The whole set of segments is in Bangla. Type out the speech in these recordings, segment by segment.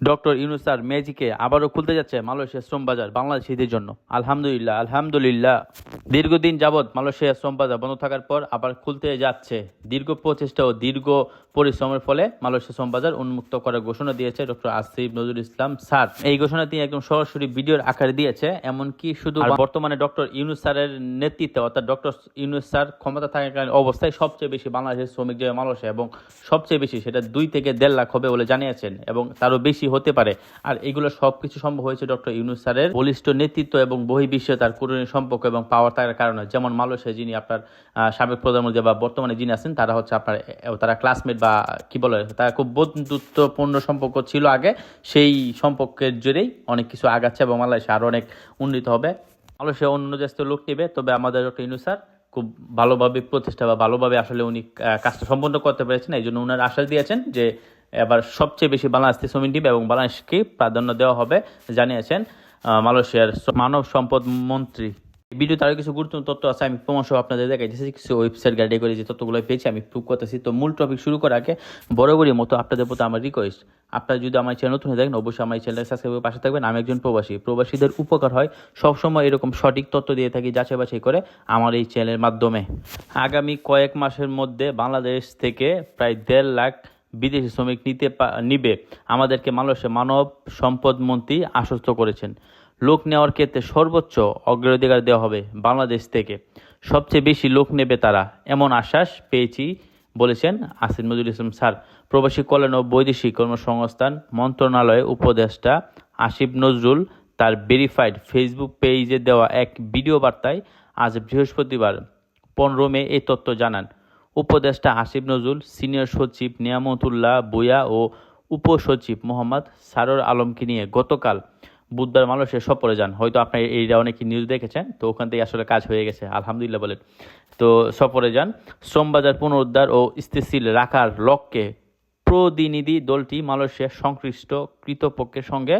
ডক্টর ইউনুসার মেজিকে আবারও খুলতে যাচ্ছে মালয়েশিয়ার শ্রম বাজার বাংলাদেশিদের জন্য। আলহামদুলিল্লাহ আলহামদুলিল্লাহ। দীর্ঘদিন যাবৎ মালয়েশিয়ার শ্রম বাজার বন্ধ থাকার পর আবার খুলতে যাচ্ছে। দীর্ঘ প্রচেষ্টা ও দীর্ঘ পরিশ্রমের ফলে মালয়েশিয়া শ্রম বাজার উন্মুক্ত করার ঘোষণা দিয়েছে ডক্টর আসিফ নজরুল ইসলাম স্যার। এই ঘোষণা তিনি একদম সরাসরি ভিডিওর আকারে দিয়েছে এমনকি শুধু বর্তমানে ডক্টর ইউনুস স্যারের নেতৃত্বে অর্থাৎ ডক্টর ইউনুস স্যার ক্ষমতা থাকাকালীন অবস্থায় সবচেয়ে বেশি বাংলাদেশের শ্রমিক যাবে মালয়েশিয়া এবং সবচেয়ে বেশি সেটা দুই থেকে দেড় লাখ হবে বলে জানিয়েছেন এবং তারও বেশি হতে পারে। আর এগুলো সবকিছু সম্ভব হয়েছে ডক্টর ইউনুস স্যারের বলিষ্ঠ নেতৃত্ব এবং বহির্বিশ্বে তার করণীয় সম্পর্ক এবং পাওয়ার থাকার কারণে। যেমন মালয়েশিয়া যিনি আপনার সাবেক প্রধানমন্ত্রী বা বর্তমানে যিনি আছেন, তারা হচ্ছে আপনার তারা ক্লাসমেট বা কি বলে, তারা খুব বন্ধুত্বপূর্ণ সম্পর্ক ছিল আগে। সেই সম্পর্কের জোরেই অনেক কিছু আগাচ্ছে এবং মালয়েশিয়া আরও অনেক উন্নীত হবে। মালয়েশিয়া অন্য দেশ থেকে লোক নেবে, তবে আমাদের ডক্টর ইউনুস স্যার খুব ভালোভাবে প্রতিষ্ঠা বা ভালোভাবে আসলে উনি কাজটা সম্পন্ন করতে পেরেছেন। এই জন্য উনার আশ্বাস দিয়েছেন যে এবার সবচেয়ে বেশি বাংলাদেশ শ্রমিক নিবে এবং বাংলাদেশকে প্রাধান্য দেওয়া হবে জানিয়েছেন মালয়েশিয়ার মানব সম্পদ মন্ত্রী। ভিডিওতে আরও কিছু গুরুত্বপূর্ণ তথ্য আছে, আমি সহ আপনাদের দেখাইতেছি কিছু ওয়েবসাইট গাইডে করে যে তথ্যগুলো পেয়েছি, আমি প্রুভ করতেছি। তো মূল টপিক শুরু করার আগে বরাবরই মতো আপনাদের প্রতি আমার রিকোয়েস্ট আপনারা যদি আমার চ্যানেল নতুন হয়ে থাকেন, অবশ্যই আমার চ্যানেল সাবস্ক্রাইব করে পাশে থাকবেন। আমি একজন প্রবাসী, প্রবাসীদের উপকার হয় সবসময় এরকম সঠিক তথ্য দিয়ে থাকি, যাচাই বাছাই করে আমার এই চ্যানেলের মাধ্যমে। আগামী কয়েক মাসের মধ্যে বাংলাদেশ থেকে প্রায় দেড় লাখ বিদেশি শ্রমিক নিতে নিবে। আমাদেরকে মালয়েশিয়া মানব সম্পদ মন্ত্রী আশ্বস্ত করেছেন। লোক নেওয়ার ক্ষেত্রে সর্বোচ্চ অগ্রাধিকার দেওয়া হবে বাংলাদেশ থেকে। সবচেয়ে বেশি লোক নেবে তারা। এমন আশ্বাস পেয়েছি, বলেছেন আসিফ নজরুল ইসলাম স্যার। প্রবাসী কল্যাণ ও বৈদেশিক কর্মসংস্থান মন্ত্রণালয়ের উপদেষ্টা আসিফ নজরুল তার ভেরিফাইড ফেসবুক পেজে দেওয়া এক ভিডিও বার্তায় আজ বৃহস্পতিবার, পনেরো মে এই তথ্য জানান। উপদেষ্টা আসিফ নজরুল, সিনিয়র সচিব নিয়ামতুল্লাহ বুয়া ও উপসচিব মোহাম্মদ সারর আলমকে নিয়ে গতকাল বুধবার মালয়েশিয়া সফরে যান। হয়তো আপনার এইটা অনেকে নিউজ দেখেছেন? তো ওখান থেকে আসলে কাজ হয়ে গেছে, আলহামদুলিল্লাহ বলেন। তো সফরে যান। শ্রমবাজার পুনরুদ্ধার ও স্থিতিশীল রাখার লক্ষ্যে প্রতিনিধি দলটি মালয়েশিয়ার সংশ্লিষ্ট কৃতপক্ষের সঙ্গে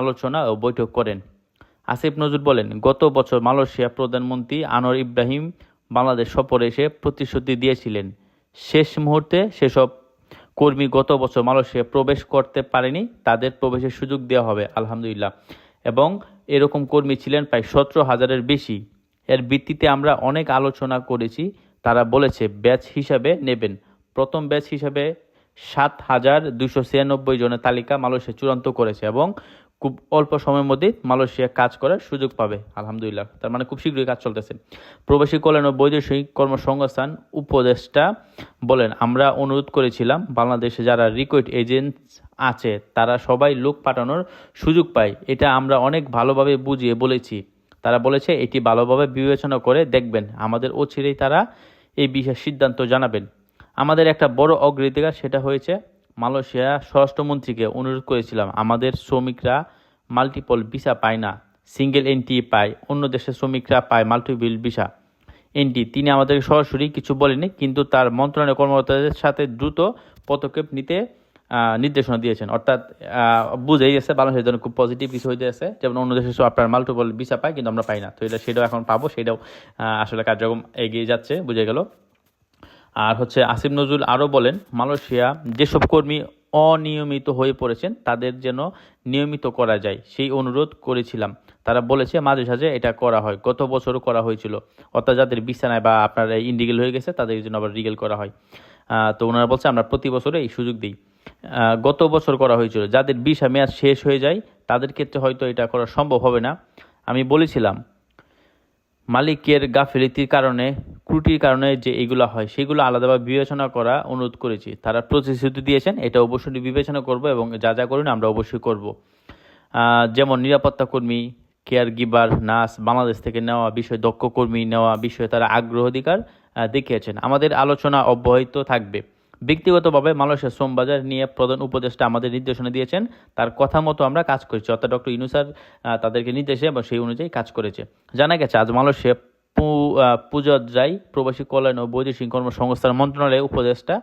আলোচনা ও বৈঠক করেন। আসিফ নজরুল বলেন, গত বছর মালয়েশিয়া প্রধানমন্ত্রী আনোয়ার ইব্রাহিম বাংলাদেশ সফরে এসে প্রতিশ্রুতি দিয়েছিলেন। শেষ মুহূর্তে সেসব কর্মী গত বছর মালয়েশিয়া প্রবেশ করতে পারেনি, তাদের প্রবেশের সুযোগ দেওয়া হবে, আলহামদুলিল্লাহ। এবং এরকম কর্মী ছিলেন প্রায় সতেরো হাজারের বেশি। এর ভিত্তিতে আমরা অনেক আলোচনা করেছি, তারা বলেছে, ব্যাচ হিসাবে নেবেন। প্রথম ব্যাচ হিসাবে সাত হাজার দুশো ছিয়ানব্বই জনের তালিকা মালয়েশিয়া চূড়ান্ত করেছে এবং খুব অল্প সময়ের মধ্যেই মালয়েশিয়া কাজ করার সুযোগ পাবে। আলহামদুলিল্লাহ। তার মানে খুব শীঘ্রই কাজ চলতেছে। প্রবাসী কল্যাণ ও বৈদেশিক কর্মসংস্থান উপদেষ্টা বলেন, আমরা অনুরোধ করেছিলাম বাংলাদেশে যারা রিকোয়েট এজেন্ট আছে, তারা সবাই লোক পাঠানোর সুযোগ পায়। এটা আমরা অনেক ভালোভাবে বুঝিয়ে বলেছি। তারা বলেছে এটি ভালোভাবে বিবেচনা করে দেখবেন। আমাদের অচিরেই তারা এই বিশেষ সিদ্ধান্ত জানাবেন। আমাদের একটা বড় অগ্রাধিকার সেটা হয়েছে মালয়েশিয়া স্বরাষ্ট্রমন্ত্রীকে অনুরোধ করেছিলাম, আমাদের শ্রমিকরা মাল্টিপল ভিসা পায় না সিঙ্গেল এনটি পায়, অন্য দেশের শ্রমিকরা পায় মাল্টিপল ভিসা এনটি তিনি আমাদেরকে সরাসরি কিছু বলেনি কিন্তু তার মন্ত্রণালয়ের কর্মকর্তাদের সাথে দ্রুত পদক্ষেপ নিতে নির্দেশনা দিয়েছেন। অর্থাৎ বুঝেই গেছে বাংলাদেশের জন্য খুব পজিটিভ কিছু হয়ে যাচ্ছে যেমন অন্য দেশে আপনার মাল্টিপল ভিসা পায়, কিন্তু আমরা পাই না। তো এটা সেটাও এখন পাবো, সেটাও আসলে কার্যক্রম এগিয়ে যাচ্ছে, বুঝে গেল। আর হচ্ছে আসিফ নজরুল আরও বলেন, মালয়েশিয়া যেসব কর্মী অনিয়মিত হয়ে পড়েছেন, তাদের যেন নিয়মিত করা যায়, সেই অনুরোধ করেছিলাম। তারা বলেছে, মাঝে সাঝে এটা করা হয়। গত বছরও করা হয়েছিল। অর্থাৎ যাদের বিছানায় বা আপনার ইন্ডিগেল হয়ে গেছে, তাদের জন্য আবার রিগেল করা হয়। তো ওনারা বলছে, আমরা প্রতি বছরে এই সুযোগ দিই। গত বছর করা হয়েছিল। যাদের ভিসা মেয়াদ শেষ হয়ে যায়, তাদের ক্ষেত্রে হয়তো এটা করা সম্ভব হবে না। আমি বলেছিলাম মালিকের গাফিলতির কারণে ত্রুটির কারণে যে এগুলো হয়, সেগুলো আলাদাভাবে বিবেচনা করা অনুরোধ করেছি। তারা প্রতিশ্রুতি দিয়েছেন, এটা অবশ্যই বিবেচনা করব এবং যা যা করুন আমরা অবশ্যই করব। যেমন নিরাপত্তা কর্মী, কেয়ার গিভার, নার্স, বাংলাদেশ থেকে নেওয়া বিষয়ে দক্ষ কর্মী নেওয়া বিষয়ে তারা আগ্রহ অধিকার দেখিয়েছেন। আমাদের আলোচনা অব্যাহত থাকবে। ব্যক্তিগতভাবে মালয়েশিয়া শ্রম বাজার নিয়ে প্রধান উপদেষ্টা আমাদের নির্দেশনা দিয়েছেন। তার কথা মতো আমরা কাজ করেছি, অর্থাৎ ডক্টর ইনুসার তাদেরকে নির্দেশে এবং সেই অনুযায়ী কাজ করেছে। জানা গেছে, আজ মালয়েশিয়া পূজাদ্রাই প্রবাসী কল্যাণ ও বৈদেশিক কর্মসংস্থান মন্ত্রণালয়ের উপদেষ্টা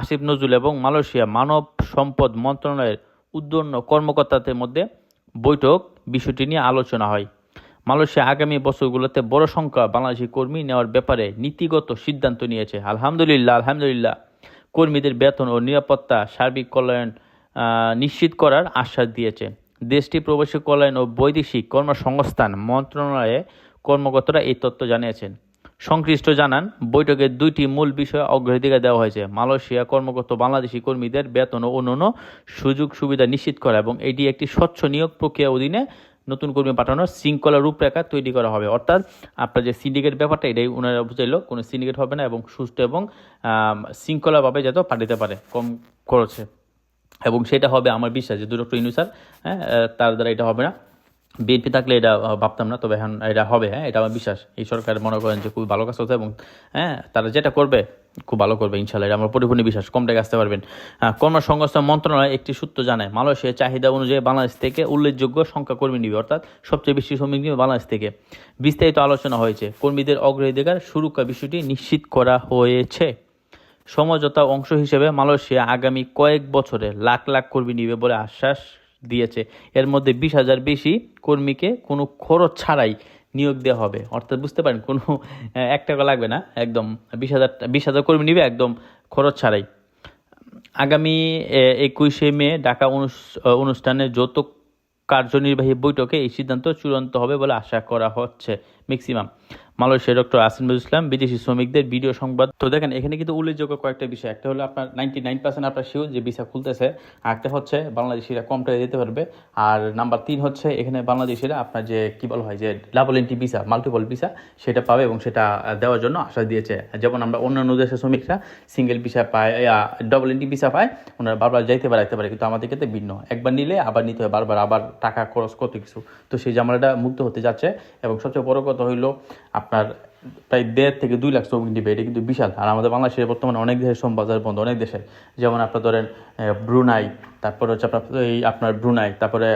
আসিফ নজরুল এবং মালয়েশিয়া মানব সম্পদ মন্ত্রণালয়ের উদ্যন্ন কর্মকর্তাদের মধ্যে বৈঠক বিষয়টি নিয়ে আলোচনা হয়। মালয়েশিয়া আগামী বছরগুলোতে বড় সংখ্যা বাংলাদেশি কর্মী নেওয়ার ব্যাপারে নীতিগত সিদ্ধান্ত নিয়েছে। আলহামদুলিল্লাহ আলহামদুলিল্লাহ। কর্মীদের বেতন ও নিরাপত্তা, সার্বিক কল্যাণ নিশ্চিত করার আশ্বাস দিয়েছে। দেশটি প্রবাসী কল্যাণ ও বৈদেশিক কর্মসংস্থান মন্ত্রণালয়ে কর্মকর্তারা এই তথ্য জানিয়েছেন। সংশ্লিষ্ট জানান, বৈঠকে দুইটি মূল বিষয়ে অগ্রাধিকার দেওয়া হয়েছে। মালয়েশিয়া কর্মকর্তা বাংলাদেশি কর্মীদের বেতন ও অন্যান্য সুযোগ সুবিধা নিশ্চিত করা এবং এটি একটি স্বচ্ছ নিয়োগ প্রক্রিয়া অধীনে নতুন কর্মী পাঠানোর শৃঙ্খলা রূপরেখা তৈরি করা হবে। অর্থাৎ আপনার যে সিন্ডিকেট ব্যাপারটা, এটাই ওনারা বুঝাইলো, কোনো সিন্ডিকেট হবে না এবং সুস্থ এবং শৃঙ্খলাভাবে যাতে পাঠাতে পারে কম খরচে। এবং সেটা হবে আমার বিশ্বাস যে ডক্টর ইনুসার হ্যাঁ তার দ্বারা এটা হবে না। বিএনপি থাকলে এটা ভাবতাম না, তবে এখন এটা হবে হ্যাঁ এটা আমার বিশ্বাস। এই সরকার মনে করেন যে খুবই ভালো কাজ হচ্ছে এবং হ্যাঁ তারা যেটা করবে খুব ভালো করবে ইনশাল্লাহ আমার পরিপূর্ণ বিশ্বাস। কম টাকা আসতে পারবেন। কর্মসংস্থান মন্ত্রণালয় একটি সূত্র জানায় মালয়েশিয়ার চাহিদা অনুযায়ী বাংলাদেশ থেকে উল্লেখযোগ্য সংখ্যা কর্মী নিবে, অর্থাৎ সবচেয়ে বেশি শ্রমিক নিবে বাংলাদেশ থেকে। বিস্তারিত আলোচনা হয়েছে। কর্মীদের অগ্রাধিকার সুরক্ষা বিষয়টি নিশ্চিত করা হয়েছে। সমঝোতা অংশ হিসেবে মালয়েশিয়া আগামী কয়েক বছরে লাখ লাখ কর্মী নিবে বলে আশ্বাস দিয়েছে। এর মধ্যে বিশ হাজার বেশি কর্মীকে কোনো খরচ ছাড়াই নিয়োগ দেওয়া হবে। অর্থাৎ বুঝতে পারেন, কোনো এক টাকা লাগবে না, একদম বিশ হাজার বিশ হাজার কর্মী নিবে, একদম খরচ ছাড়াই। আগামী একুশে মে ঢাকা অনুষ্ঠানে যৌথ কার্যনির্বাহী বৈঠকে এই সিদ্ধান্ত চূড়ান্ত হবে বলে আশা করা হচ্ছে maximum Malaysia doctor Asimul Islam, বিদেশি শ্রমিকদের ভিডিও সংবাদ। তো দেখেন, এখানে কিন্তু উল্লেখযোগ্য কয়েকটা বিষয়। একটা হলো আপনার নাইনটি নাইন পার্সেন্ট আপনার শিওর যে ভিসা খুলতেছে, আর একটা হচ্ছে বাংলাদেশিরা কম টাকা দিতে পারবে। আর নাম্বার তিন হচ্ছে, এখানে বাংলাদেশিরা আপনার যে, কি বলা হয় যে double entry visa multiple visa সেটা পাবে এবং সেটা দেওয়ার জন্য আশ্বাস দিয়েছে। যেমন আমরা অন্যান্য দেশের শ্রমিকরা সিঙ্গেল ভিসা পায় ডবল এন্টি ভিসা পায়, ওনারা বারবার যাইতে পারে রাখতে পারে, কিন্তু আমাদের ক্ষেত্রে ভিন্ন। একবার নিলে আবার নিতে হয়, বারবার আবার টাকা খরচ কত কিছু। তো সেই জামালাটা মুক্ত হতে যাচ্ছে। এবং সবচেয়ে বড় কথা হইল আপনার প্রায় দেড় থেকে দুই লাখ শ্রমিক নিবে, এটা কিন্তু বিশাল। আর আমাদের বাংলাদেশের বর্তমানে অনেক দেশের শ্রম বাজার বন্ধ, অনেক দেশের। যেমন আপনার ধরেন ব্রুনাই, তারপরে হচ্ছে আপনার এই আপনার ব্রুনাই, তারপরে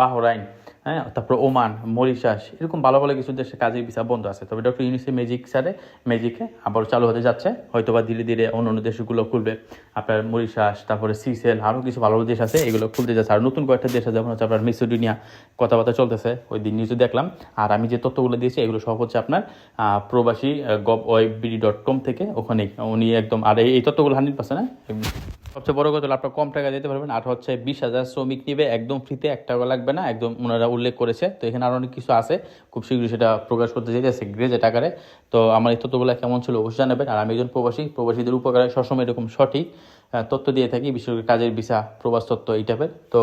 বাহরাইন হ্যাঁ তারপর ওমান, মরিশাস, এরকম ভালো ভালো কিছু দেশে কাজের ভিসা বন্ধ আছে। তবে ডক্টর ইউনিসে ম্যাজিক স্যারে ম্যাজিকে আবার চালু হতে যাচ্ছে। হয়তো বা ধীরে ধীরে অন্য অন্য দেশগুলো খুলবে। আপনার মরিশাস, তারপরে সিসেল আরও কিছু ভালো ভালো দেশ আছে, এগুলো খুলতে যাচ্ছে। আর নতুন কয়েকটা দেশ আছে, যেমন হচ্ছে আপনার মিসোডিনিয়া, কথাবার্তা চলতেছে। ওই দিন নিউজে দেখলাম। আর আমি যে তথ্যগুলো দিয়েছি, এগুলো সব হচ্ছে আপনার প্রবাসী গভ ওয়েবিডি ডট কম থেকে ওখানেই। উনি একদম, আর এই- তথ্যগুলো হান্ড্রেড পার্সেন্ট সবচেয়ে বড় কথা হলো আপনার কম টাকা দিতে পারবেন। আর হচ্ছে বিশ হাজার শ্রমিক নিবে, একদম ফ্রিতে এক টাকা লাগবে না, একদম ওনারা উল্লেখ করেছে। তো এখানে আরও অনেক কিছু আছে, খুব শীঘ্রই সেটা প্রকাশ করতে যেতেছে গ্রেজেট আকারে তো আমার এই তথ্যগুলো কেমন ছিল অবশ্যই জানাবেন। আর আমি একজন প্রবাসী, প্রবাসীদের উপকারে সবসময় এরকম সঠিক তথ্য দিয়ে থাকি, বিশেষ করে কাজের ভিসা, প্রবাস তথ্য এই টাইপের তো